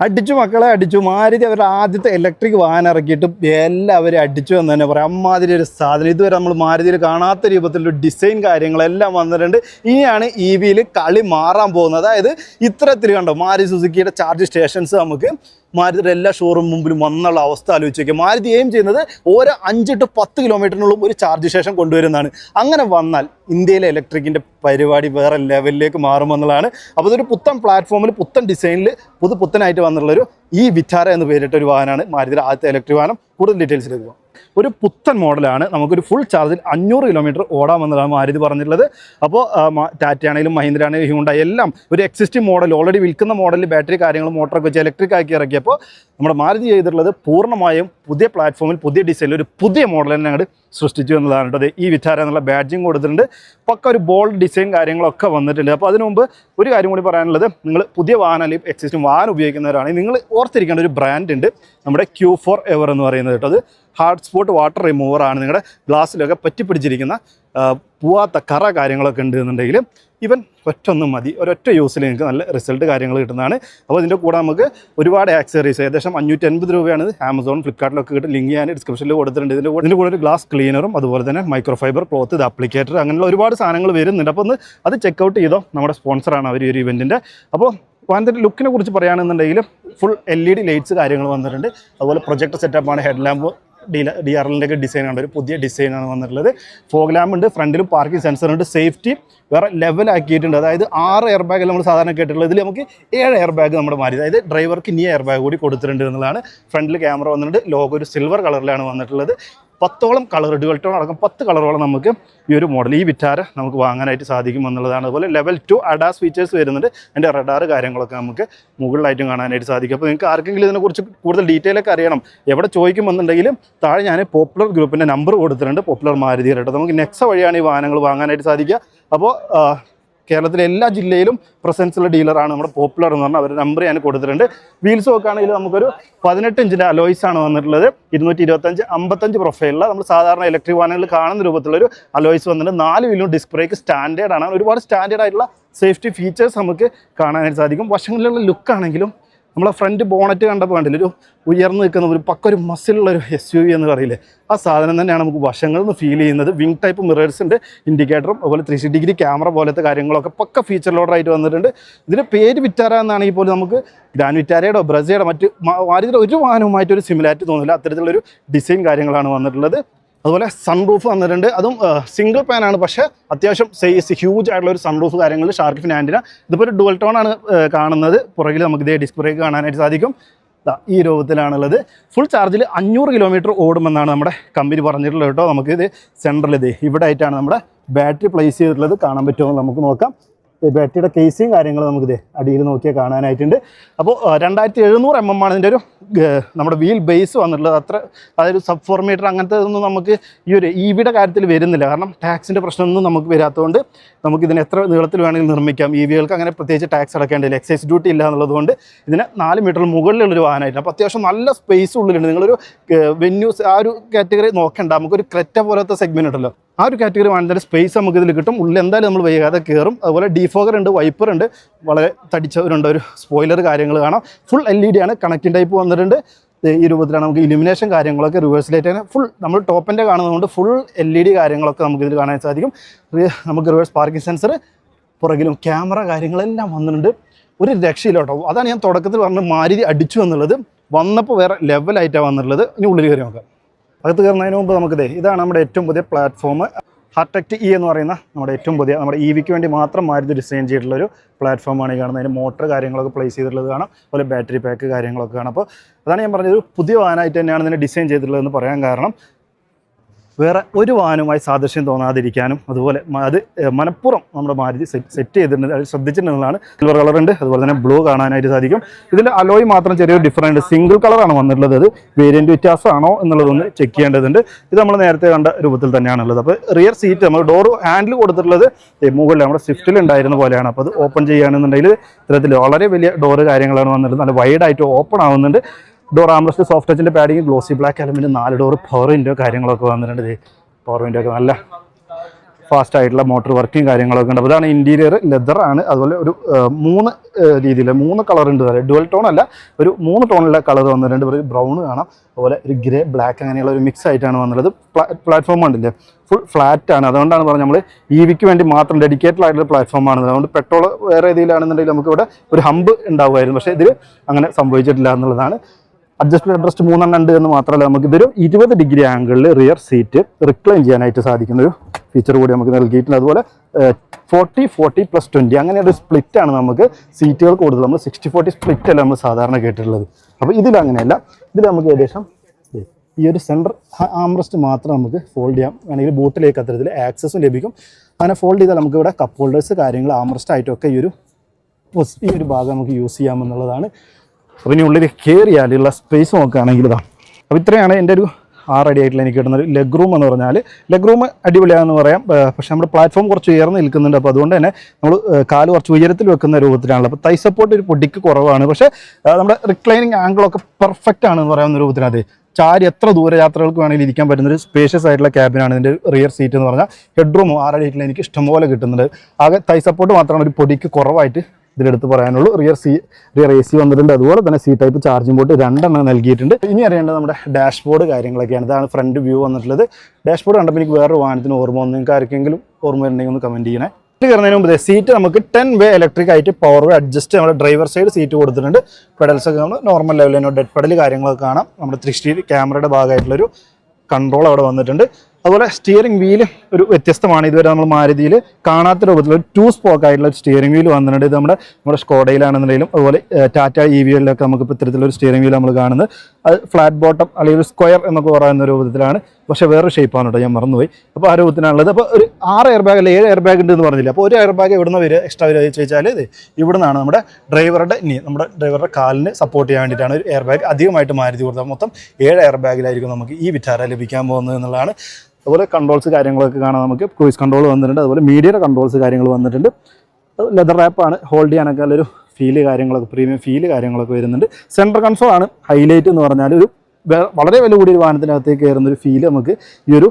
അടിച്ചു മക്കളെ അടിച്ചു. മാരുതി അവരുടെ ആദ്യത്തെ ഇലക്ട്രിക് വാഹനം ഇറക്കിയിട്ട് എല്ലാവരും അടിച്ചു എന്ന് തന്നെ പറയാം. അമ്മാതിരി ഒരു സാധനം. ഇതുവരെ നമ്മൾ മാരുതിയിൽ കാണാത്ത രൂപത്തിലുള്ള ഡിസൈൻ കാര്യങ്ങളെല്ലാം വന്നിട്ടുണ്ട്. ഇനിയാണ് ഇ വിയിൽ കളി മാറാൻ പോകുന്നത്. അതായത് ഇത്തരത്തിൽ കണ്ടോ മാരുതി സുസുക്കിയുടെ ചാർജ് സ്റ്റേഷൻസ് നമുക്ക് മാരുതിയുടെ എല്ലാ ഷോറൂം മുമ്പിലും വന്നുള്ള അവസ്ഥ ആലോചിച്ച് നോക്കിയാൽ മാരുതി എയിം ചെയ്യുന്നത് ഓരോ അഞ്ച് ടു പത്ത് കിലോമീറ്ററിനുള്ളും ഒരു ചാർജ് ശേഷം കൊണ്ടുവരുന്നതാണ്. അങ്ങനെ വന്നാൽ ഇന്ത്യയിലെ ഇലക്ട്രിക്കിന്റെ പരിപാടി വേറെ ലെവലിലേക്ക് മാറുമെന്നുള്ളതാണ് അപ്പോൾ ഇതൊരു പുത്തൻ പ്ലാറ്റ്ഫോമിൽ പുത്തൻ ഡിസൈനിൽ പുതു പുത്തനായിട്ട് വന്നിട്ടുള്ളൊരു ഈ വിറ്റാര എന്ന് പേരിട്ട ഒരു വാഹനമാണ് മാരുതിയുടെ ആദ്യത്തെ ഇലക്ട്രിക് വാഹനം. കൂടുതൽ ഡീറ്റെയിൽസിലേക്ക് പോകാം. ഒരു പുത്തൻ മോഡലാണ്. നമുക്കൊരു ഫുൾ ചാർജിൽ അഞ്ഞൂറ് കിലോമീറ്റർ ഓടാമെന്നതാണ് മാരുതി പറഞ്ഞിട്ടുള്ളത്. അപ്പോൾ ടാറ്റയാണെങ്കിലും മഹീന്ദ്ര ആണെങ്കിലും ഹ്യൂണ്ടായി എല്ലാം ഒരു എക്സിസ്റ്റിംഗ് മോഡൽ ഓൾറെഡി വിൽക്കുന്ന മോഡലിൽ ബാറ്ററി കാര്യങ്ങളും മോട്ടറൊക്കെ വെച്ച് ഇലക്ട്രിക് ആക്കി ഇറക്കിയപ്പോൾ നമ്മുടെ മാരുതി ചെയ്തിട്ടുള്ളത് പൂർണമായും പുതിയ പ്ലാറ്റ്ഫോമിൽ പുതിയ ഡിസൈനിൽ ഒരു പുതിയ മോഡൽ തന്നെ അങ്ങോട്ട് സൃഷ്ടിച്ചു എന്നതാണ് കേട്ടോ. ഈ വിധാര എന്നുള്ള ബാഡ്ജിങ് കൊടുത്തിട്ടുണ്ട്. പക്ക ഒരു ബോൾഡ് ഡിസൈൻ കാര്യങ്ങളൊക്കെ വന്നിട്ടുണ്ട്. അപ്പോൾ അതിനു മുമ്പ് ഒരു കാര്യം കൂടി പറയാനുള്ളത്. നിങ്ങൾ പുതിയ വാഹനം അല്ലെങ്കിൽ എക്സിസ്റ്റിംഗ് വാഹനം ഉപയോഗിക്കുന്നവരാണെങ്കിൽ നിങ്ങൾ ഓർത്തിരിക്കേണ്ട ഒരു ബ്രാൻഡ് ഉണ്ട്. നമ്മുടെ ക്യൂ ഫോർ എവർ എന്ന് പറയുന്നത് കേട്ടോ. അത് ഹാർഡ് സ്പോട്ട് വാട്ടർ റിമൂവർ ആണ് നിങ്ങളുടെ ഗ്ലാസ്സിലൊക്കെ പറ്റിപ്പിടിച്ചിരിക്കുന്ന പിടിച്ചിരിക്കുന്ന പോവാത്ത കറ കാര്യങ്ങളൊക്കെ ഉണ്ട് എന്നുണ്ടെങ്കിൽ ഇവൻ ഒറ്റൊന്നും മതി. ഒരൊറ്റ യൂസിൽ നിങ്ങൾക്ക് നല്ല റിസൾട്ട് കാര്യങ്ങൾ കിട്ടുന്നതാണ്. അപ്പോൾ ഇതിന്റെ കൂടെ നമുക്ക് ഒരുപാട് ആക്സറീസ് ഏകദേശം അഞ്ഞൂറ്റി അൻപത് രൂപയാണ് ഇത് ആമസോൺ ഫ്ലിപ്കാർട്ടിലൊക്കെ കിട്ടും. ലിങ്ക് ഞാൻ ഡിസ്ക്രിപ്ഷനിൽ കൊടുത്തിട്ടുണ്ട്. ഇതിന്റെ കൂടെ ഇതിന്റെ കൂടെ ഒരു ഗ്ലാസ് ക്ലീനറും അതുപോലെ തന്നെ മൈക്രോ ഫൈബർ ക്ലോത്ത് ഇത് അപ്ലിക്കേറ്റർ അങ്ങനെയുള്ള ഒരുപാട് സാധനങ്ങൾ വരുന്നുണ്ട്. അപ്പോൾ ഒന്ന് അത് ചെക്കൗട്ട് ചെയ്തോ? നമ്മുടെ സ്പോൺസറാണ് അവർ ഈ ഒരു ഇവന്റിന്റെ അപ്പോൾ വാഹനത്തിന്റെ ലുക്കിനെ കുറിച്ച് പറയുകയാണെന്നുണ്ടെങ്കിൽ full L E D lights കാര്യങ്ങൾ വന്നിട്ടുണ്ട്. അതുപോലെ പ്രൊജക്ട് സെറ്റപ്പാണ് ഹെഡ് ലാമ്പ് ഡി ആർ എല്ലിന്റെ ഒക്കെ ഡിസൈനാണ് ഒരു പുതിയ ഡിസൈനാണ് വന്നിട്ടുള്ളത്. ഫോഗ് ലാമ്പ് ഉണ്ട് ഫ്രണ്ടിലും പാർക്കിംഗ് സെൻസർ ഉണ്ട് സേഫ്റ്റി വേറെ ലെവൽ ആക്കിയിട്ടുണ്ട്. അതായത് ആറ് എയർ ബാഗ് നമ്മൾ സാധാരണ കേട്ടിട്ടുള്ളത്. ഇതിൽ നമുക്ക് ഏഴ് എയർ ബാഗ് നമ്മുടെ മാറി. അതായത് ഡ്രൈവർക്ക് ഇനി എയർ ബാഗ് കൂടി കൊടുത്തിട്ടുണ്ട് എന്നുള്ളതാണ്. ഫ്രണ്ടിൽ ക്യാമറ വന്നിട്ടുണ്ട്. ലോഗോ ഒരു സിൽവർ കളറിലാണ് വന്നിട്ടുള്ളത്. പത്തോളം കളർ ഡുവൽട്ടോൺ അടക്കം പത്ത് കളറോളം നമുക്ക് ഈ ഒരു മോഡൽ ഈ വിറ്റാര നമുക്ക് വാങ്ങാനായിട്ട് സാധിക്കും എന്നുള്ളതാണ്. അതുപോലെ ലെവൽ ടു അഡാസ് ഫീച്ചേഴ്സ് വരുന്നുണ്ട്. അതിന്റെ റഡാർ കാര്യങ്ങളൊക്കെ നമുക്ക് മുകളിലായിട്ടും കാണാനായിട്ട് സാധിക്കും. അപ്പോൾ നിങ്ങൾക്ക് ആർക്കെങ്കിലും ഇതിനെക്കുറിച്ച് കൂടുതൽ ഡീറ്റെയിൽ ഒക്കെ അറിയണം എവിടെ ചോദിക്കുമെന്നുണ്ടെങ്കിലും താഴെ ഞാൻ പോപ്പുലർ ഗ്രൂപ്പിന്റെ നമ്പർ കൊടുത്തിട്ടുണ്ട്. പോപ്പുലർ മാരുതി നമുക്ക് നെക്സ വഴിയാണ് ഈ വാഹനങ്ങൾ വാങ്ങാനായിട്ട് സാധിക്കുക. അപ്പോൾ കേരളത്തിലെ എല്ലാ ജില്ലയിലും പ്രസൻസ് ഉള്ള ഡീലറാണ് നമ്മുടെ പോപ്പുലർ എന്ന് പറഞ്ഞാൽ അവരുടെ നമ്പർ ഞാൻ കൊടുത്തിട്ടുണ്ട്. വീൽസ് നോക്കുകയാണെങ്കിൽ നമുക്കൊരു പതിനെട്ട് ഇഞ്ചിന്റെ അലോയ്സ് ആണ് വന്നിട്ടുള്ളത്. ഇരുന്നൂറ്റി ഇരുപത്തഞ്ച് അമ്പത്തഞ്ച് പ്രൊഫൈലിൽ നമ്മൾ സാധാരണ ഇലക്ട്രിക് വാഹനങ്ങളിൽ കാണുന്ന രൂപത്തിലുള്ള ഒരു അലോയ്സ് വന്നിട്ട് നാല് വീലും ഡിസ്ക് ബ്രേക്ക് സ്റ്റാൻഡേർഡ് ആണ്. ഒരുപാട് സ്റ്റാൻഡേർഡ് ആയിട്ടുള്ള സേഫ്റ്റി ഫീച്ചേഴ്സ് നമുക്ക് കാണാനായിട്ട് സാധിക്കും. വശങ്ങളിലുള്ള ലുക്ക് ആണെങ്കിലും നമ്മളെ ഫ്രണ്ട് ബോണറ്റ് കണ്ടപ്പോൾ കണ്ടില്ല ഒരു ഉയർന്നു നിൽക്കുന്ന ഒരു പക്ക ഒരു മസിലുള്ള ഒരു എസ് യു വി എന്ന് പറയില്ലേ ആ സാധനം തന്നെയാണ് നമുക്ക് വശങ്ങളിൽ നിന്ന് ഫീൽ ചെയ്യുന്നത്. വിങ് ടൈപ്പ് മിറേഴ്സിന്റെ ഇൻഡിക്കേറ്ററും അതുപോലെ ത്രീ സിക്സ്റ്റി ഡിഗ്രി ക്യാമറ പോലത്തെ കാര്യങ്ങളൊക്കെ പക്ക ഫീച്ചർ ലോഡറായിട്ട് വന്നിട്ടുണ്ട്. ഇതിന്റെ പേര് വിറ്റാര എന്നാണെങ്കിൽ പോലും നമുക്ക് ഗ്രാൻഡ് വിറ്റാരയുടെ ബ്രസയുടെ മറ്റ് മാരുതിയുടെ ഒരു വാഹനവുമായിട്ട് ഒരു സിമിലാരിറ്റി തോന്നില്ല അത്തരത്തിലുള്ളൊരു ഡിസൈൻ കാര്യങ്ങളാണ് വന്നിട്ടുള്ളത്. അതുപോലെ സൺറൂഫ് വന്നിട്ടുണ്ട്. അതും സിംഗിൾ പാൻ ആണ്. പക്ഷേ അത്യാവശ്യം സൈസ് ഹ്യൂജ് ആയിട്ടുള്ള ഒരു സൺറൂഫ് കാര്യങ്ങൾ ഷാർക്ക് ഫിൻ ഇതിപ്പോൾ ഒരു ഡുവൽ ടോൺ ആണ് കാണുന്നത്. പുറകിൽ നമുക്ക് ഇതേ ഡിസ്ക് ബ്രേക്ക് കാണാനായിട്ട് സാധിക്കും. ഈ രൂപത്തിലാണുള്ളത്. ഫുൾ ചാർജിൽ അഞ്ഞൂറ് കിലോമീറ്റർ ഓടുമെന്നാണ് നമ്മുടെ കമ്പനി പറഞ്ഞിട്ടുള്ളത് കേട്ടോ. നമുക്ക് ഇത് സെൻട്രൽ ഇത് ഇവിടെ ആയിട്ടാണ് നമ്മുടെ ബാറ്ററി പ്ലേസ് ചെയ്തിട്ടുള്ളത്. കാണാൻ പറ്റുമെന്ന് നമുക്ക് നോക്കാം. ഈ കേസിയും കാര്യങ്ങളും നമുക്ക് ഇതേ അടിയിൽ നോക്കിയാൽ കാണാനായിട്ടുണ്ട്. അപ്പോൾ രണ്ടായിരത്തി എഴുന്നൂറ് എം എം ആണ് ഇതിന്റെ ഒരു നമ്മുടെ വീൽ ബേസ് വന്നിട്ടുള്ളത്. അത്ര അതായത് സബ് ഫോർമേറ്റർ അങ്ങനത്തെ ഒന്നും നമുക്ക് ഈ ഒരു ഇവിയുടെ കാര്യത്തിൽ വരുന്നില്ല. കാരണം ടാക്സിന്റെ പ്രശ്നമൊന്നും നമുക്ക് വരാത്തതുകൊണ്ട് നമുക്ക് ഇതിന് എത്ര നീളത്തിൽ വേണമെങ്കിൽ നിർമ്മിക്കാം. ഇ വികൾക്ക് അങ്ങനെ പ്രത്യേകിച്ച് ടാക്സ് അടക്കേണ്ടില്ല എക്സൈസ് ഡ്യൂട്ടി ഇല്ല എന്നുള്ളതുകൊണ്ട് ഇതിന് നാല് മീറ്റർ മുകളിലുള്ളൊരു വാഹനമായിട്ട് അപ്പോൾ അത്യാവശ്യം നല്ല സ്പേസ് ഉള്ളിലുണ്ട്. നിങ്ങളൊരു വെന്യൂസ് ആ ഒരു കാറ്റഗറി നോക്കണ്ട. നമുക്കൊരു ക്രെറ്റ പോലത്തെ സെഗ്മെന്റ് ഉണ്ടല്ലോ. ആ ഒരു കാറ്റഗറി വാഹനത്തിന്റെ സ്പേസ് നമുക്ക് ഇതിൽ കിട്ടും. ഉള്ളിൽ എന്തായാലും നമ്മൾ വൈകാതെ കയറും അതുപോലെ ഡിഫോഗർ ഉണ്ട് വൈപ്പർ ഉണ്ട്. വളരെ തടിച്ചവരുണ്ട് ഒരു സ്പോയിലർ കാര്യങ്ങൾ കാണാം. ഫുൾ എൽ ഇ ഡി ആണ് കണക്റ്റിംഗ് ടൈപ്പ് വന്നിട്ടുണ്ട്. ഈ രൂപത്തിലാണ് നമുക്ക് ഇലുമിനേഷൻ കാര്യങ്ങളൊക്കെ റിവേഴ്സ് ലൈറ്റ് ഫുൾ നമ്മൾ ടോപ്പിന്റെ കാണുന്നതുകൊണ്ട് ഫുൾ എൽ ഇ ഡി കാര്യങ്ങളൊക്കെ നമുക്ക് ഇതിൽ കാണാൻ സാധിക്കും. നമുക്ക് റിവേഴ്സ് പാർക്കിംഗ് സെൻസർ പുറകിലും ക്യാമറ കാര്യങ്ങളെല്ലാം വന്നിട്ടുണ്ട്. ഒരു രക്ഷയില്ല അതാണ് ഞാൻ തുടക്കത്തിൽ പറഞ്ഞത് മാരുതി അടിച്ചു എന്നുള്ളത്. വന്നപ്പോൾ വേറെ ലെവലായിട്ടാണ് വന്നിട്ടുള്ളത്. ഇനി ഉള്ളിൽ കയറി നോക്കാം. അകത്ത് കയറുന്നതിന് മുമ്പ് നമുക്കിതേ ഇതാണ് നമ്മുടെ ഏറ്റവും പുതിയ പ്ലാറ്റ്ഫോം ഹാർട്ടക്ട് ഇ എന്ന് പറയുന്ന നമ്മുടെ ഏറ്റവും പുതിയ നമ്മുടെ ഇ വിക്ക് വേണ്ടി മാത്രം മാരുതി ഡിസൈൻ ചെയ്തിട്ടുള്ള ഒരു പ്ലാറ്റ്ഫോമാണ് ഈ കാണുന്നത്. അതിന് മോട്ടർ കാര്യങ്ങളൊക്കെ പ്ലേസ് ചെയ്തിട്ടുള്ളത് കാണാം. അതുപോലെ ബാറ്ററി പാക്ക് കാര്യങ്ങളൊക്കെ കാണാം. അപ്പോൾ അതാണ് ഞാൻ പറഞ്ഞത് ഒരു പുതിയ വാഹനമായിട്ട് തന്നെയാണ് ഇതിനെ ഡിസൈൻ ചെയ്തിട്ടുള്ളതെന്ന് പറയാൻ കാരണം. വേറെ ഒരു വാഹനവുമായി സാദൃശ്യം തോന്നാതിരിക്കാനും അതുപോലെ അത് മനഃപ്പുറം നമ്മുടെ മാരുതി സെറ്റ് ചെയ്തിട്ടുണ്ട് അത് ശ്രദ്ധിച്ചിട്ടുള്ളതാണ്. സിൽവർ കളർ ഉണ്ട് അതുപോലെ തന്നെ ബ്ലൂ കാണാനായിട്ട് സാധിക്കും. ഇതിൽ അലോയ് മാത്രം ചെറിയൊരു ഡിഫറന്റ് സിംഗിൾ കളറാണ് വന്നിട്ടുള്ളത്. അത് വേരിയന്റ് വ്യത്യാസമാണോ എന്നുള്ളതൊന്ന് ചെക്ക് ചെയ്യേണ്ടതുണ്ട്. ഇത് നമ്മൾ നേരത്തെ കണ്ട രൂപത്തിൽ തന്നെയാണുള്ളത്. അപ്പോൾ റിയർ സീറ്റ് നമ്മൾ ഡോർ ഹാൻഡിൽ കൊടുത്തിട്ടുള്ളത് മുകളിൽ നമ്മുടെ സ്വിഫ്റ്റിൽ ഉണ്ടായിരുന്ന പോലെയാണ്. അപ്പോൾ അത് ഓപ്പൺ ചെയ്യുകയാണെന്നുണ്ടെങ്കിൽ ഇത്തരത്തിൽ വളരെ വലിയ ഡോറ് കാര്യങ്ങളാണ് വന്നിട്ടുള്ളത്. നല്ല വൈഡായിട്ട് ഓപ്പൺ ആവുന്നുണ്ട്. ഡോർ ആംബ്രസ്റ്റ് സോഫ്റ്റ് ടച്ചിന്റെ പാഡിങ് ഗ്ലോസി ബ്ലാക്ക് അലമിന്റെ നാല് ഡോർ പവർ വിൻഡോ കാര്യങ്ങളൊക്കെ വന്നിട്ടുണ്ട് പവർ വിൻഡോ ഒക്കെ നല്ല ഫാസ്റ്റ് ആയിട്ടുള്ള മോട്ടോർ വർക്കും കാര്യങ്ങളൊക്കെ ഉണ്ട്. അപ്പോൾ ഇതാണ് ഇന്റീരിയർ ലെതർ ആണ്. അതുപോലെ ഒരു മൂന്ന് രീതിയിൽ മൂന്ന് കളർ ഉണ്ട്. ഡുവൽ ടോൺ അല്ല ഒരു മൂന്ന് ടോണിലെ കളർ വന്നിട്ടുണ്ട്. ഒരു ബ്രൗൺ കാണാം. അതുപോലെ ഒരു ഗ്രേ ബ്ലാക്ക് അങ്ങനെയുള്ള ഒരു മിക്സ് ആയിട്ടാണ് വന്നുള്ളത് പ്ലാറ്റ്ഫോം ഉണ്ടല്ലേ? ഫുൾ ഫ്ലാറ്റ് ആണ്. അതുകൊണ്ടാണ് പറഞ്ഞത് നമ്മൾ ഇ വിക്ക് വേണ്ടി മാത്രം ഡെഡിക്കേറ്റഡ് ആയിട്ടുള്ള പ്ലാറ്റ്ഫോം ആണ്. അതുകൊണ്ട് പെട്രോൾ വേറെ രീതിയിലാണെന്നുണ്ടെങ്കിൽ നമുക്കിവിടെ ഒരു ഹമ്പ് ഉണ്ടാവുമായിരുന്നു. പക്ഷേ ഇതിൽ അങ്ങനെ സംഭവിച്ചിട്ടില്ല എന്നുള്ളതാണ്. അഡ്ജസ്റ്റബിൾ അഡ്രസ്റ്റ് മൂന്നെണ്ണം ഉണ്ട് എന്ന് മാത്രമല്ല നമുക്ക് ഇതൊരു ഇരുപത് ഡിഗ്രി ആംഗിളിൽ റിയർ സീറ്റ് റിക്ലൈൻ ചെയ്യാനായിട്ട് സാധിക്കുന്ന ഒരു ഫീച്ചർ കൂടി നമുക്ക് നൽകിയിട്ടുണ്ട്. അതുപോലെ ഫോർട്ടി ഫോർട്ടി പ്ലസ് ട്വന്റി അങ്ങനെ ഒരു സ്പ്ലിറ്റ് ആണ് നമുക്ക് സീറ്റുകൾ കൂടുതൽ. നമ്മൾ സിക്സ്റ്റി ഫോർട്ടി സ്പ്ലിറ്റ് അല്ല നമ്മൾ സാധാരണ കേട്ടിട്ടുള്ളത്. അപ്പോൾ ഇതിൽ അങ്ങനെയല്ല. ഇതിൽ നമുക്ക് ഏകദേശം ഈ ഒരു സെന്റർ ആംറസ്റ്റ് മാത്രം നമുക്ക് ഫോൾഡ് ചെയ്യാം. വേണമെങ്കിൽ ബോട്ടിലേക്ക് അത്തരത്തിൽ ആക്സസും ലഭിക്കും. അങ്ങനെ ഫോൾഡ് ചെയ്താൽ നമുക്ക് ഇവിടെ കപ്പ് ഹോൾഡേഴ്സ് കാര്യങ്ങൾ ആംറസ്റ്റ് ആയിട്ടൊക്കെ ഈ ഒരു ഈ ഒരു ഭാഗം നമുക്ക് യൂസ് ചെയ്യാമെന്നുള്ളതാണ് അപ്പോൾ ഇനി ഉള്ളിൽ കയറിയാലുള്ള സ്പേസ് നോക്കുകയാണെങ്കിൽ ഇതാ. അപ്പോൾ ഇത്രയാണ് എന്റെ ഒരു ആറടി ആയിട്ടുള്ള എനിക്ക് കിട്ടുന്ന ഒരു ലെഗ് റൂം എന്ന് പറഞ്ഞാൽ. ലെഗ് റൂം അടിപൊളിയാണെന്ന് പറയാം. പക്ഷേ നമ്മുടെ പ്ലാറ്റ്ഫോം കുറച്ച് ഉയർന്ന് നിൽക്കുന്നുണ്ട്. അപ്പോൾ അതുകൊണ്ട് തന്നെ നമ്മൾ കാൽ കുറച്ച് ഉയരത്തിൽ വെക്കുന്ന രൂപത്തിലാണല്ലോ അപ്പോൾ തൈ സപ്പോർട്ട് ഒരു പൊടിക്ക് കുറവാണ്. പക്ഷേ നമ്മുടെ റിക്ലൈനിങ് ആംഗിളൊക്കെ പെർഫെക്റ്റ് ആണെന്ന് പറയാവുന്ന രൂപത്തിനകത്ത് ചാരി എത്ര ദൂര യാത്രകൾക്ക് വേണമെങ്കിൽ ഇരിക്കാൻ പറ്റുന്ന ഒരു സ്പേഷ്യസ് ആയിട്ടുള്ള ക്യാബിനാണ് ഇതിന്റെ റിയർ സീറ്റ് എന്ന് പറഞ്ഞാൽ. ഹെഡ് റൂം ആറടി ആയിട്ടുള്ള എനിക്ക് ഇഷ്ടംപോലെ കിട്ടുന്നുണ്ട്. ആകെ തൈ സപ്പോർട്ട് മാത്രമാണ് ഒരു പൊടിക്ക് കുറവായിട്ട് ഇതിലെടുത്ത് പറയാനുള്ളൂ. Rear C rear A C വന്നിട്ടുണ്ട്. അതുപോലെ തന്നെ സി ടൈപ്പ് ചാർജിംഗ് ബോർഡ് രണ്ടെണ്ണം നൽകിയിട്ടുണ്ട്. ഇനി അറിയേണ്ടത് നമ്മുടെ ഡാഷ്ബോർഡ് കാര്യങ്ങളൊക്കെയാണ്. ഇതാണ് ഫ്രണ്ട് വ്യൂ വന്നിട്ടുള്ളത്. ഡാഷ്ബോർഡ് കണ്ടപ്പോൾ എനിക്ക് വേറൊരു വാഹനത്തിന് ഓർമ്മ വന്നു. നിങ്ങൾക്ക് ആർക്കെങ്കിലും ഓർമ്മ വരുന്നെങ്കിൽ ഒന്ന് കമന്റ് ചെയ്യണേ. സീറ്റ് കയറുന്നതിന് മുമ്പ് സീറ്റ് നമുക്ക് ടെൻ വേ ഇലക്ട്രിക് ആയിട്ട് പവർ വേ അഡ്ജസ്റ്റ് നമ്മുടെ ഡ്രൈവർ സൈഡ് സീറ്റ് കൊടുത്തിട്ടുണ്ട്. പെഡൽസ് ഒക്കെ നമ്മൾ നോർമൽ ലെവലിൽ തന്നെ ഡെഡ് പെഡൽ കാര്യങ്ങളൊക്കെ കാണാം. നമ്മുടെ ത്രീ ക്യാമറയുടെ ഭാഗമായിട്ടുള്ളൊരു കൺട്രോൾ അവിടെ വന്നിട്ടുണ്ട്. അതുപോലെ സ്റ്റിയറിംഗ് വീൽ ഒരു വ്യത്യസ്തമാണ്. ഇതുവരെ നമ്മൾ മാരുതിയിൽ കാണാത്ത രൂപത്തിൽ ഒരു ടു സ്പോക്ക് ആയിട്ടുള്ള ഒരു സ്റ്റിയറിംഗ് വീൽ വന്നിട്ടുണ്ട്. ഇത് നമ്മുടെ നമ്മുടെ സ്കോഡയിലാണെന്നുണ്ടെങ്കിലും അതുപോലെ ടാറ്റ ഇ വിയിലൊക്കെ നമുക്ക് ഇപ്പോൾ ഇത്തരത്തിലൊരു സ്റ്റിയറിംഗ് വീൽ നമ്മൾ കാണുന്നത്. അത് ഫ്ലാറ്റ് ബോട്ടം അല്ലെങ്കിൽ ഒരു സ്ക്വയർ എന്നൊക്കെ പറയുന്ന രൂപത്തിലാണ്. പക്ഷെ വേറെ ഷേപ്പാണ് കേട്ടോ ഞാൻ മറന്നുപോയി. അപ്പോൾ ആ രൂപത്തിനാണുള്ളത് അപ്പോൾ ഒരു ആറ് എയർ ബാഗ് അല്ലെങ്കിൽ ഏഴ് എയർ ബാഗ് ഉണ്ട് എന്ന് പറഞ്ഞില്ല? അപ്പോൾ ഒരു എയർ ബാഗ് ഇവിടുന്ന് വരിക? എക്സ്ട്രാ വരിക ചോദിച്ചാൽ ഇത് ഇവിടുന്നാണ് നമ്മുടെ ഡ്രൈവറുടെ നീ നമ്മുടെ ഡ്രൈവറുടെ കാലിന് സപ്പോർട്ട് ചെയ്യാൻ വേണ്ടിയിട്ടാണ് ഒരു എയർ ബാഗ് അധികമായിട്ട് മാരുതി കൊടുത്തത്. മൊത്തം ഏഴ് എയർ ബാഗിലായിരിക്കും നമുക്ക് ഈ വിറ്റാര ലഭിക്കാൻ പോകുന്നത് എന്നുള്ളതാണ്. അതുപോലെ കൺട്രോൾസ് കാര്യങ്ങളൊക്കെ കാണാൻ നമുക്ക്. ക്രൂയിസ് കൺട്രോൾ വന്നിട്ടുണ്ട്. അതുപോലെ മീഡിയയുടെ കൺട്രോൾസ് കാര്യങ്ങൾ വന്നിട്ടുണ്ട്. ലെതർ റാപ്പാണ് ഹോൾഡ് ചെയ്യാനൊക്കെ നല്ലൊരു ഫീൽ കാര്യങ്ങളൊക്കെ പ്രീമിയം ഫീൽ കാര്യങ്ങളൊക്കെ വരുന്നുണ്ട്. സെൻട്രൽ കൺസോൾ ആണ് ഹൈലൈറ്റ് എന്ന് പറഞ്ഞാൽ ഒരു വളരെ വില കൂടിയ ഒരു വാഹനത്തിനകത്തേക്ക് കയറുന്ന ഒരു ഫീൽ നമുക്ക് ഈ ഒരു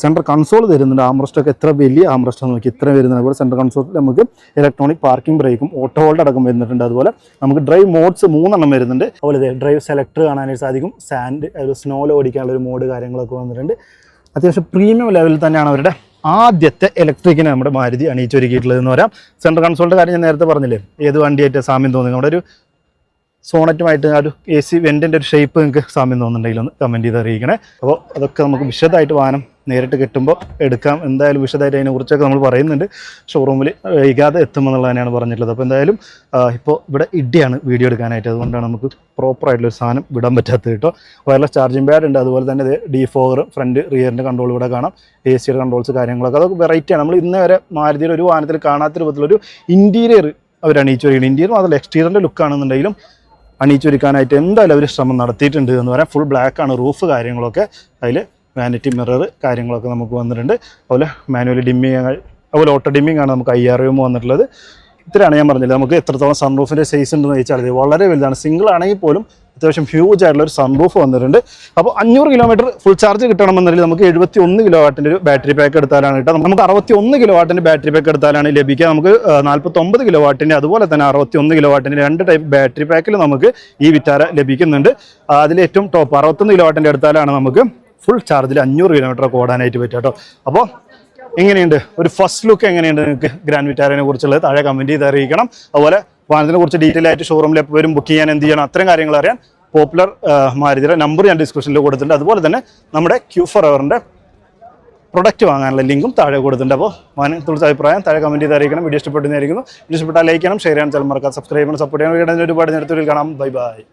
സെൻട്രൽ കൺസോൾ തരുന്നുണ്ട്. ആംബ്രസ്റ്റൊക്കെ എത്ര വലിയ ആംബ്രസ്റ്റ് നോക്കി ഇത്ര വരുന്നത്. അതുപോലെ സെൻട്രൽ കൺസോളിൽ നമുക്ക് ഇലക്ട്രോണിക് പാർക്കിംഗ് ബ്രേക്കും ഓട്ടോ ഹോൾഡ് അടക്കം വരുന്നുണ്ട്. അതുപോലെ നമുക്ക് ഡ്രൈവ് മോഡ്സ് മൂന്നെണ്ണം വരുന്നുണ്ട്. അതുപോലെ ഡ്രൈവ് സെലക്ടർ കാണാനായിട്ട് സാധിക്കും. സാൻഡ് സ്നോയിൽ ഓടിക്കാനുള്ള ഒരു മോഡ് കാര്യങ്ങളൊക്കെ വന്നിട്ടുണ്ട്. അത്യാവശ്യം പ്രീമിയം ലെവലിൽ തന്നെയാണ് അവരുടെ ആദ്യത്തെ ഇലക്ട്രിക്കിനെ നമ്മുടെ മാരുതി അണിയിച്ചൊരുക്കിയിട്ടുള്ളതെന്ന് പറയാം. സെൻട്രൽ കൺസോളിന്റെ കാര്യം ഞാൻ നേരത്തെ പറഞ്ഞില്ലേ? ഏത് വണ്ടിയായിട്ട് സാമ്യം തോന്നി നമ്മുടെ ഒരു സോണറ്റുമായിട്ട് ആ ഒരു എ സി വെന്റിന്റെ ഒരു ഷേപ്പ് നിങ്ങൾക്ക് സാമ്യം തോന്നുന്നുണ്ടെങ്കിൽ ഒന്ന് കമന്റ് ചെയ്ത് അറിയിക്കണേ. അപ്പോൾ അതൊക്കെ നമുക്ക് വിശദമായിട്ട് വാഹനം നേരിട്ട് കിട്ടുമ്പോൾ എടുക്കാം. എന്തായാലും വിശദമായിട്ട് അതിനെക്കുറിച്ചൊക്കെ നമ്മൾ പറയുന്നുണ്ട്. ഷോറൂമിൽ വൈകാതെ എത്തുമെന്നുള്ളത് തന്നെയാണ് പറഞ്ഞിട്ടുള്ളത്. അപ്പോൾ എന്തായാലും ഇപ്പോൾ ഇവിടെ ഇടിയാണ് വീഡിയോ എടുക്കാനായിട്ട്. അതുകൊണ്ടാണ് നമുക്ക് പ്രോപ്പറായിട്ടുള്ള ഒരു സാധനം വിടാൻ പറ്റാത്തത് കേട്ടോ. വയർലെസ് ചാർജിംഗ് പാഡ് ഉണ്ട്. അതുപോലെ തന്നെ ഡി ഫോർ ഫ്രണ്ട് റിയറിന്റെ കൺട്രോൾ ഇവിടെ കാണാം. എ സിയുടെ കൺട്രോൾസ് കാര്യങ്ങളൊക്കെ. അതൊക്കെ വെറൈറ്റിയാണ് നമ്മൾ ഇന്ന് വരെ മാരുതിയുടെ ഒരു വാഹനത്തിൽ കാണാത്ത രൂപത്തിലൊരു ഇന്റീരിയർ അവർ അണിയിച്ചൊരുക്കുന്നത് ഇന്റീരിയർ മാത്രമല്ല എക്സ്റ്റീരിയറിന്റെ ലുക്കാണെന്നുണ്ടെങ്കിലും അണിയിച്ചൊരുക്കാനായിട്ട് എന്തായാലും അവർ ശ്രമം നടത്തിയിട്ടുണ്ട് എന്ന് പറയാം. ഫുൾ ബ്ലാക്ക് ആണ് റൂഫ് കാര്യങ്ങളൊക്കെ. അതിൽ വാനിറ്റി മിറർ കാര്യങ്ങളൊക്കെ നമുക്ക് വന്നിട്ടുണ്ട്. അതുപോലെ മാനുവൽ ഡിമ്മിങ് അതുപോലെ ഓട്ടോ ഡിമ്മിങ് ആണ് നമുക്ക് ഐ ആർ വന്നിട്ടുള്ളത്. ഇത്രയാണ് ഞാൻ പറഞ്ഞത്. നമുക്ക് എത്രത്തോളം സൺറൂഫിന്റെ സൈസ് ഉണ്ടെന്ന് ചോദിച്ചാൽ ഇത് വളരെ വലുതാണ്. സിംഗിൾ ആണെങ്കിൽ പോലും അത്യാവശ്യം ഹ്യൂജ് ആയിട്ടുള്ള ഒരു സൺറൂഫ് വന്നിട്ടുണ്ട്. അപ്പോൾ അഞ്ഞൂറ് കിലോമീറ്റർ ഫുൾ ചാർജ് കിട്ടണമെന്നുണ്ടെങ്കിൽ നമുക്ക് എഴുപത്തി ഒന്ന് കിലോ വാട്ടിന്റെ ഒരു ബാറ്ററി പാക്ക് എടുത്താലാണ് കിട്ടുക. നമുക്ക് അറുപത്തി ഒന്ന് കിലോ വാട്ടിന്റെ ബാറ്ററി പാക്ക് എടുത്താലാണ് ലഭിക്കുക. നമുക്ക് നാൽപ്പത്തൊമ്പത് കിലോ വാട്ടിന്റെ അതുപോലെ തന്നെ അറുപത്തി ഒന്ന് കിലോ വാട്ടിന്റെ രണ്ട് ടൈപ്പ് ബാറ്ററി പാക്കിൽ നമുക്ക് ഈ വിറ്റാര ലഭിക്കുന്നുണ്ട്. അതിൽ ഏറ്റവും ടോപ്പ് അറുപത്തൊന്ന് കിലോ വാട്ടിന്റെ എടുത്താലാണ് നമുക്ക് ഫുൾ ചാർജിൽ അഞ്ഞൂറ് കിലോമീറ്റർ ഓടാനായിട്ട് പറ്റും കേട്ടോ. അപ്പോൾ എങ്ങനെയുണ്ട്? ഒരു ഫസ്റ്റ് ലുക്ക് എങ്ങനെയുണ്ട് നിങ്ങൾക്ക് ഗ്രാൻഡ് വിറ്റാറിനെ കുറിച്ചുള്ളത്? താഴെ കമന്റ് ചെയ്ത് അറിയിക്കണം. അതുപോലെ വാഹനത്തിനെ കുറിച്ച് ഡീറ്റെയിൽ ആയിട്ട് ഷോറൂമിൽ എപ്പോൾ വരും ബുക്ക് ചെയ്യാൻ എന്ത് ചെയ്യണം? അത്തരം കാര്യങ്ങൾ അറിയാൻ പോപ്പുലർ മാരുതിയുടെ നമ്പർ ഞാൻ ഡിസ്ക്രിപ്ഷനിൽ കൊടുത്തിട്ടുണ്ട്. അതുപോലെ തന്നെ നമ്മുടെ ക്യൂ ഫോർ അവറിന്റെ പ്രൊഡക്റ്റ് വാങ്ങാനുള്ള ലിങ്കും താഴെ കൊടുത്തിട്ടുണ്ട്. അപ്പോൾ വാഹനത്തെക്കുറിച്ച് അഭിപ്രായം താഴെ കമന്റ് ചെയ്ത് അറിയിക്കണം. വീഡിയോ ഇഷ്ടപ്പെടുന്നതായിരിക്കുന്നു വീഡിയോ ഇഷ്ടപ്പെട്ടാൽ ലൈക്ക് ചെയ്യണം ഷെയർ ചെയ്യാൻ ചില മറക്കാം സബ്സ്ക്രൈബ് ചെയ്യണം. സപ്പോർട്ട് ചെയ്യണം വീഡിയോ ഒരുപാട് നേരത്തെ കാണാം. Bye bye